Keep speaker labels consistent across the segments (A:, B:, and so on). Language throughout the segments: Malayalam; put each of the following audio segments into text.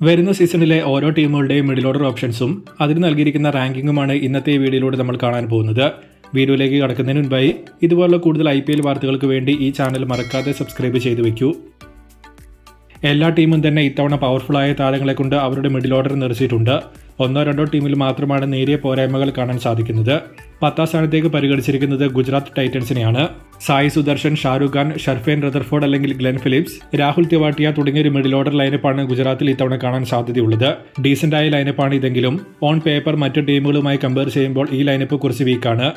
A: വരുന്ന സീസണിലെ ഓരോ ടീമുകളുടെയും മിഡിൽ ഓർഡർ ഓപ്ഷൻസും അതിന് നൽകിയിരിക്കുന്ന റാങ്കിങ്ങുമാണ് ഇന്നത്തെ വീഡിയോയിലൂടെ നമ്മൾ കാണാൻ പോകുന്നത്. വീഡിയോയിലേക്ക് കടക്കുന്നതിന് മുൻപായി ഇതുപോലുള്ള കൂടുതൽ ഐ പി എൽ വാർത്തകൾക്ക് വേണ്ടി ഈ ചാനൽ മറക്കാതെ സബ്സ്ക്രൈബ് ചെയ്തു വെക്കൂ എല്ലാ ടീമും തന്നെ ഇത്തവണ പവർഫുള്ളായ താരങ്ങളെ കൊണ്ട് അവരുടെ മിഡിൽ ഓർഡർ നിറച്ചിട്ടുണ്ട് ഒന്നോ രണ്ടോ ടീമിൽ മാത്രമാണ് നേരിയ പോരായ്മകൾ കാണാൻ സാധിക്കുന്നത്. പത്താം സ്ഥാനത്തേക്ക് പരിഗണിച്ചിരിക്കുന്നത് ഗുജറാത്ത് ടൈറ്റൻസിനെയാണ്. സായി സുദർശൻ ഷാരൂഖ് ഖാൻ ഷർഫേൻ റദർഫോർഡ് അല്ലെങ്കിൽ ഗ്ലെൻ ഫിലിപ്സ് രാഹുൽ തിവാട്ടിയ തുടങ്ങിയ ഒരു മിഡിൽ ഓർഡർ ലൈനപ്പാണ് ഗുജറാത്തിൽ ഇത്തവണ കാണാൻ സാധ്യതയുള്ളത്. ഡീസന്റ് ആയ ലൈനപ്പാണ് ഇതെങ്കിലും. ഓൺ പേപ്പർ മറ്റു ടീമുകളുമായി കമ്പയർ ചെയ്യുമ്പോൾ ഈ ലൈനപ്പ് കുറച്ച് വീക്കാണ്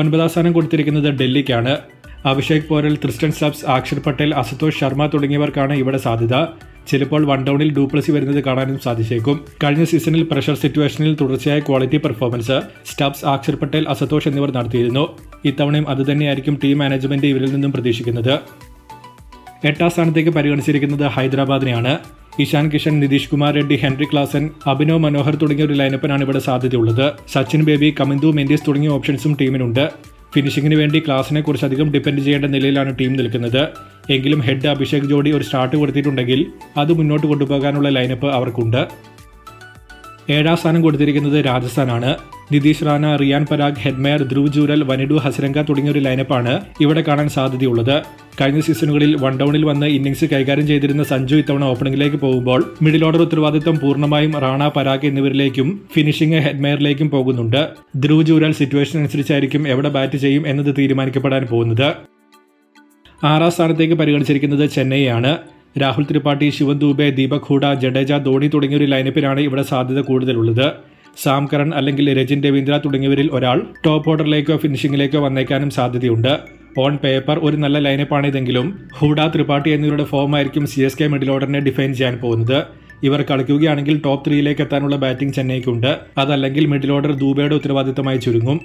A: ഒൻപതാം സ്ഥാനം കൊടുത്തിരിക്കുന്നത് ഡൽഹിക്കാണ്. അഭിഷേക് പോരൽ ക്രിസ്റ്റൻ സബ്സ് അക്ഷർ പട്ടേൽ അസതോഷ് ശർമ്മ തുടങ്ങിയവർക്കാണ് ഇവിടെ സാധ്യത. ചിലപ്പോൾ വൺ ഡൗണിൽ ഡൂപ്ലസി വരുന്നത് കാണാനും സാധിച്ചേക്കും. കഴിഞ്ഞ സീസണിൽ പ്രഷർ സിറ്റുവേഷനിൽ തുടർച്ചയായ quality performance Stubbs Axar Patel Ashutosh എന്നിവർ നടത്തിയിരുന്നു. ഇത്തവണയും അതുതന്നെയായിരിക്കും ടീം മാനേജ്മെന്റ് ഇവരിൽ നിന്നും പ്രതീക്ഷിക്കുന്നത്. എട്ടാം സ്ഥാനത്തേക്ക് പരിഗണിച്ചിരിക്കുന്നത് ഹൈദരാബാദിനെയാണ്. ഇഷാൻ കിഷൻ നിതീഷ് കുമാർ റെഡ്ഡി ഹെൻറി ക്ലാസൻ അഭിനവ് മനോഹർ തുടങ്ങിയ ഒരു ലൈനപ്പിനാണ് ഇവിടെ സാധ്യതയുള്ളത്. സച്ചിൻ ബേബി കമിന്ദു മെൻഡീസ് തുടങ്ങിയ ഓപ്ഷൻസും ടീമിനുണ്ട് ഫിനിഷിങ്ങിന് വേണ്ടി ക്ലാസിനെ കുറിച്ച് അധികം ഡിപ്പെൻഡ് ചെയ്യേണ്ട നിലയിലാണ് ടീം നിൽക്കുന്നത്. എങ്കിലും ഹെഡ് അഭിഷേക് ജോഡി ഒരു സ്റ്റാർട്ട് കൊടുത്തിട്ടുണ്ടെങ്കിൽ അത് മുന്നോട്ട് കൊണ്ടുപോകാനുള്ള ലൈനപ്പ് അവർക്കുണ്ട്. ഏഴാം സ്ഥാനം കൊടുത്തിരിക്കുന്നത് രാജസ്ഥാനാണ്. നിതീഷ് റാന റിയാൻ പരാഗ് ഹെഡ്മയർ ധ്രുവ് ജൂരൽ വനിഡു ഹസരംഗ തുടങ്ങിയ ഒരു ലൈനപ്പാണ് ഇവിടെ കാണാൻ സാധ്യതയുള്ളത്. കഴിഞ്ഞ സീസണുകളിൽ വൺ ഡൗണിൽ വന്ന് ഇന്നിംഗ്സ് കൈകാര്യം ചെയ്തിരുന്ന സഞ്ജു ഇത്തവണ ഓപ്പണിംഗിലേക്ക് പോകുമ്പോൾ മിഡിൽ ഓർഡർ ഉത്തരവാദിത്തം പൂർണമായും റാണ പരാഗ് എന്നിവരിലേക്കും ഫിനിഷിംഗ് ഹെഡ്മയറിലേക്കും പോകുന്നുണ്ട്. ധ്രുവ് ജൂരൽ സിറ്റുവേഷൻ അനുസരിച്ചായിരിക്കും എവിടെ ബാറ്റ് ചെയ്യും എന്നത് തീരുമാനിക്കപ്പെടാൻ പോകുന്നത്. ആറാം സ്ഥാനത്തേക്ക് പരിഗണിച്ചിരിക്കുന്നത് ചെന്നൈയാണ്. രാഹുൽ ത്രിപാഠി ശിവൻ ദൂബെ ദീപക് ഹൂഡ ജഡേജ ധോണി തുടങ്ങിയ ഒരു ലൈനപ്പിനാണ് ഇവിടെ സാധ്യത കൂടുതലുള്ളത്. സാം കരൺ അല്ലെങ്കിൽ രജിൻ രവീന്ദ്ര തുടങ്ങിയവരിൽ ഒരാൾ ടോപ്പ് ഓർഡറിലേക്കോ ഫിനിഷിംഗിലേക്കോ വന്നേക്കാനും സാധ്യതയുണ്ട്. ഓൺ പേപ്പർ ഒരു നല്ല ലൈനപ്പാണിതെങ്കിലും ഹൂഡ ത്രിപാഠി എന്നിവരുടെ ഫോം ആയിരിക്കും സി എസ് കെ മിഡിൽ ഓർഡറിനെ ഡിഫൈൻ ചെയ്യാൻ പോകുന്നത്. ഇവർ കളിക്കുകയാണെങ്കിൽ ടോപ്പ് ത്രീയിലേക്ക് എത്താനുള്ള ബാറ്റിംഗ് ചെന്നൈക്കുണ്ട്. അതല്ലെങ്കിൽ മിഡിൽ ഓർഡർ ദൂബയുടെ ഉത്തരവാദിത്തമായി ചുരുങ്ങും.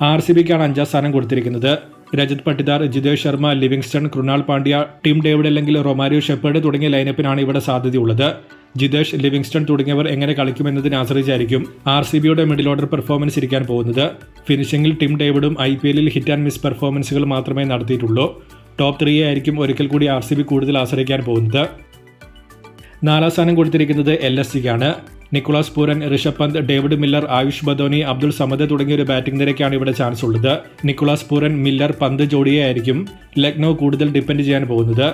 A: ആർ സി ബിക്കാണ് അഞ്ചാം സ്ഥാനം കൊടുത്തിരിക്കുന്നത്. Rajat Patidar Jitesh Sharma Livingstone Krunal Pandya team David അല്ലെങ്കിൽ റൊമാരിയോ ഷെപ്പേർഡ് തുടങ്ങിയ ലൈനപ്പിനാണ് ഇവിടെ സാധ്യതയുള്ളത്. ജിതേഷ് ലിവിങ്സ്റ്റൺ തുടങ്ങിയവർ എങ്ങനെ കളിക്കുമെന്നതിനെ ആശ്രയിച്ചായിരിക്കും ആർ സി ബിയുടെ മിഡിൽ ഓർഡർ പെർഫോമൻസ് ഇരിക്കാൻ പോകുന്നത്. ഫിനിഷിംഗിൽ ടീം ഡേവിഡും ഐ പി എല്ലിൽ ഹിറ്റ് ആൻഡ് മിസ് പെർഫോമൻസുകൾ മാത്രമേ നടത്തിയിട്ടുള്ളൂ. ടോപ്പ് ത്രീയെ ആയിരിക്കും ഒരിക്കൽ കൂടി ആർ സി ബി കൂടുതൽ ആശ്രയിക്കാൻ പോകുന്നത്. നാലാം സ്ഥാനം കൊടുത്തിരിക്കുന്നത് L S സിക്കാണ്. Nicholas Pooran Rishabh Pant David Miller Ayush Badoni Abdul Samad തുടങ്ങിയ ഒരു ബാറ്റിംഗ് നിരക്കാണ് ഇവിടെ ചാൻസ് ഉള്ളത്. നിക്കോളാസ് പൂരൻ മില്ലർ പന്ത് ജോഡിയെ ആയിരിക്കും ലക്നൗ കൂടുതൽ ഡിപ്പെൻഡ് ചെയ്യാൻ പോകുന്നത്.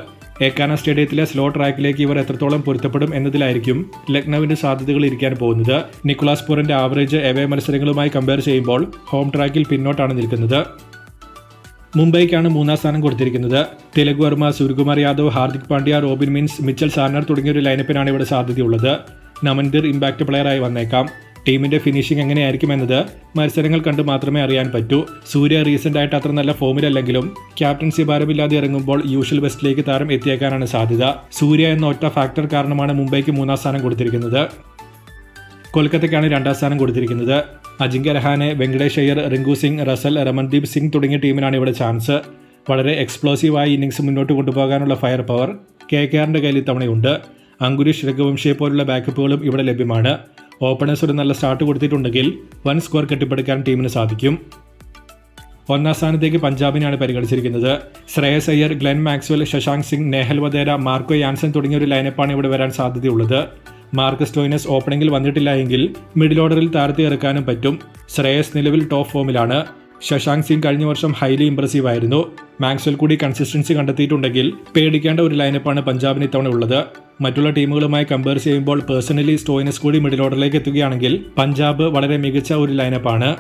A: ഏക്കാന സ്റ്റേഡിയത്തിലെ സ്ലോ ട്രാക്കിലേക്ക് ഇവർ എത്രത്തോളം പൊരുത്തപ്പെടും എന്നതിലായിരിക്കും ലക്നൌവിന്റെ സാധ്യതകൾ ഇരിക്കാൻ പോകുന്നത്. നിക്കോളാസ് പൂരന്റെ ആവറേജ് എവേ മത്സരങ്ങളുമായി കമ്പയർ ചെയ്യുമ്പോൾ ഹോം ട്രാക്കിൽ പിന്നോട്ടാണ് നിൽക്കുന്നത്. മുംബൈക്കാണ് മൂന്നാം സ്ഥാനം കൊടുത്തിരിക്കുന്നത്. Telugu Varma Suryakumar Yadav Hardik Pandya Robin Minz Mitchell Santner തുടങ്ങിയ ഒരു ലൈനപ്പിനാണ് ഇവിടെ സാധ്യതയുള്ളത്. നമൻദിർ ഇമ്പാക്ട് പ്ലെയറായി വന്നേക്കാം. ടീമിന്റെ ഫിനിഷിംഗ് എങ്ങനെയായിരിക്കും എന്നത് മത്സരങ്ങൾ കണ്ട് മാത്രമേ അറിയാൻ പറ്റൂ. സൂര്യ റീസെന്റ് ആയിട്ട് അത്ര നല്ല ഫോമിലല്ലെങ്കിലും ക്യാപ്റ്റൻസി ഭാരമില്ലാതെ ഇറങ്ങുമ്പോൾ യൂഷ്വൽ ബെസ്റ്റിലേക്ക് താരം എത്തിയേക്കാനാണ് സാധ്യത. സൂര്യ എന്ന ഒറ്റ ഫാക്ടർ കാരണമാണ് മുംബൈക്ക് മൂന്നാം സ്ഥാനം കൊടുത്തിരിക്കുന്നത്. കൊൽക്കത്തയ്ക്കാണ് രണ്ടാം സ്ഥാനം കൊടുത്തിരിക്കുന്നത്. അജിങ്ക്യ രഹാനെ വെങ്കടേഷ് അയ്യർ റിങ്കു സിംഗ് റസൽ രമൺദീപ് സിംഗ് തുടങ്ങിയ ടീമിനാണ് ഇവിടെ ചാൻസ് വളരെ എക്സ്പ്ലോസീവായി ഇന്നിംഗ്സ് മുന്നോട്ട് കൊണ്ടുപോകാനുള്ള ഫയർ പവർ കെ കെ ആറിന്റെ കയ്യിൽ ഇത്തവണയുണ്ട്. അങ്കുരീഷ് രഘുവംശയെ പോലുള്ള ബാക്കപ്പുകളും ഇവിടെ ലഭ്യമാണ്. ഓപ്പണേഴ്സ് ഒരു നല്ല സ്റ്റാർട്ട് കൊടുത്തിട്ടുണ്ടെങ്കിൽ വൻ സ്കോർ കെട്ടിപ്പടുക്കാൻ ടീമിന് സാധിക്കും. ഒന്നാം സ്ഥാനത്തേക്ക് പഞ്ചാബിനെയാണ് പരിഗണിച്ചിരിക്കുന്നത്. Shreyas Iyer Glenn Maxwell Shashank Singh Nehal Wadhera Marco Jansen തുടങ്ങിയ ഒരു ലൈനപ്പാണ് ഇവിടെ വരാൻ സാധ്യതയുള്ളത്. മാർക്കസ് ടോയിനസ് ഓപ്പണിംഗിൽ വന്നിട്ടില്ല എങ്കിൽ മിഡിൽ ഓർഡറിൽ താരത്തെ ഇറക്കാനും പറ്റും. ശ്രേയസ് നിലവിൽ ടോപ്പ് ഫോമിലാണ് ശശാങ്ക് സിംഗ് കഴിഞ്ഞ വർഷം ഹൈലി ഇംപ്രസീവ് ആയിരുന്നു. മാക്സ്വൽ കൂടി കൺസിസ്റ്റൻസി കണ്ടെത്തിയിട്ടുണ്ടെങ്കിൽ പേടിക്കേണ്ട ഒരു ലൈനപ്പാണ് പഞ്ചാബിന് ഇത്തവണ ഉള്ളത്. മറ്റുള്ള ടീമുകളുമായി കമ്പയർ ചെയ്യുമ്പോൾ പേഴ്സണലി സ്റ്റോയിനസ് കൂടി മിഡിൽ ഓർഡറിലേക്ക് എത്തുകയാണെങ്കിൽ പഞ്ചാബ് വളരെ മികച്ച ഒരു ലൈനപ്പാണ്